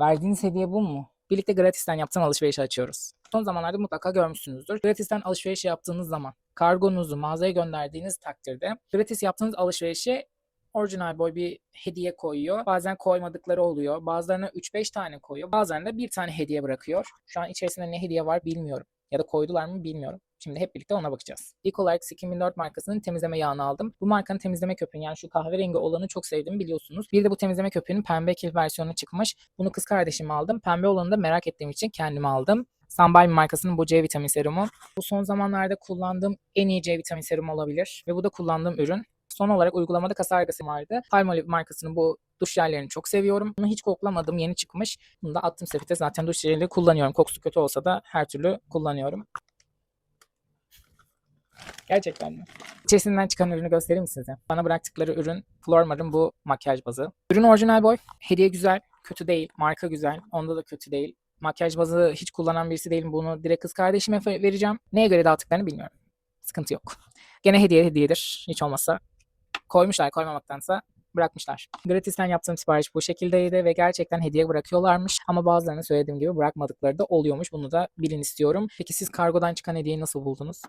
Verdiğiniz hediye bu mu? Birlikte gratisten yaptığım alışverişi açıyoruz. Son zamanlarda mutlaka görmüşsünüzdür. Gratisten alışveriş yaptığınız zaman kargonuzu mağazaya gönderdiğiniz takdirde gratis yaptığınız alışverişe orijinal boy bir hediye koyuyor. Bazen koymadıkları oluyor. Bazılarına 3-5 tane koyuyor. Bazılarına bir tane hediye bırakıyor. Şu an içerisinde ne hediye var bilmiyorum. Ya da koydular mı bilmiyorum. Şimdi hep birlikte ona bakacağız. İlk olarak Skin 1004 markasının temizleme yağını aldım. Bu markanın temizleme köpüğü yani şu kahverengi olanı çok sevdim biliyorsunuz. Bir de bu temizleme köpüğünün pembe kil versiyonu çıkmış. Bunu kız kardeşime aldım. Pembe olanı da merak ettiğim için kendime aldım. Sunbalm markasının bu C vitamin serumu. Bu son zamanlarda kullandığım en iyi C vitamin serumu olabilir. Ve bu da kullandığım ürün. Son olarak uygulamada kasargası vardı. Palmolive markasının bu duş jellerini çok seviyorum. Bunu hiç koklamadım. Yeni çıkmış. Bunu da attım sepete. Zaten duş jeli kullanıyorum. Kokusu kötü olsa da her türlü kullanıyorum. Gerçekten mi? İçerisinden çıkan ürünü göstereyim size. Bana bıraktıkları ürün Flormar'ın bu makyaj bazı. Ürün orijinal boy. Hediye güzel. Kötü değil. Marka güzel. Onda da kötü değil. Makyaj bazı hiç kullanan birisi değilim. Bunu direkt kız kardeşime vereceğim. Neye göre dağıttıklarını bilmiyorum. Sıkıntı yok. Gene hediye hediyedir. Hiç olmazsa. Koymuşlar koymamaktansa bırakmışlar. Gratisten yaptığım sipariş bu şekildeydi ve gerçekten hediye bırakıyorlarmış. Ama bazılarını söylediğim gibi bırakmadıkları da oluyormuş. Bunu da bilin istiyorum. Peki siz kargodan çıkan hediyeyi nasıl buldunuz?